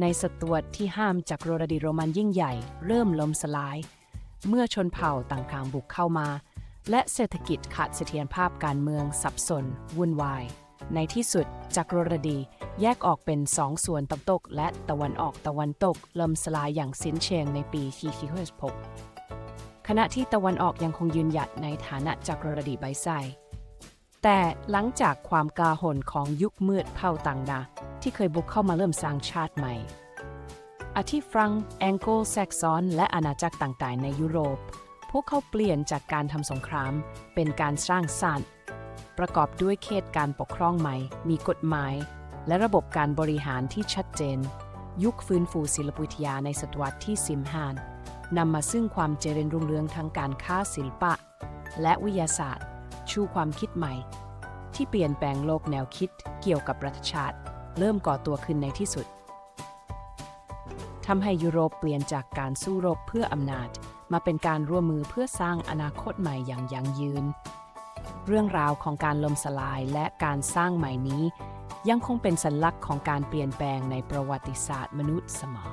ในศตวรรษที่ห้ามจากโรรดีโรมันยิ่งใหญ่ เริ่มล้มสลาย เมื่อชนเผ่าต่างๆบุกเข้ามา และเศรษฐกิจขาดเสถียรภาพการเมืองสับสน วุ่นวาย ในที่สุดจักรโรดีแยกออกเป็นสองส่วนตะวันตก และตะวันออกตะวันตกล่มสลายอย่างสิ้นเชิงในปีที่ขณะที่ตะวันออกยังคงยืนหยัดในฐานะจักรโรดีใบไซแต่หลังจากความกาหนของยุคมืดเผ่าต่างดา ที่เคยบุกเข้ามาเริ่มสร้างชาติใหม่ อาทิฟรังแองโกลแซกซอน และอาณาจักรต่างๆ ในยุโรป พวกเขาเปลี่ยนจากการทำสงคราม เป็นการสร้างสรรค์ประกอบด้วยเขตการปกครองใหม่ มีกฎหมาย และระบบการบริหารที่ชัดเจน ยุคฟื้นฟูศิลปวิทยาในศตวรรษที่สิมหานนำมาซึ่งความเจริญรุ่งเรืองทั้งการค้าศิลปะ และวิทยาศาสตร์ ชูความคิดใหม่ ที่เปลี่ยนแปลงโลกแนวคิดเกี่ยวกับรัฐชาติ เริ่มก่อตัวขึ้นในที่สุดทำให้ยุโรปเปลี่ยนจากการสู้รบเพื่ออำนาจ มาเป็นการร่วมมือเพื่อสร้างอนาคตใหม่อย่างยั่งยืน เรื่องราวของการล่มสลายและการสร้างใหม่นี้ ยังคงเป็นสัญลักษณ์ของการเปลี่ยนแปลงในประวัติศาสตร์มนุษย์สมอง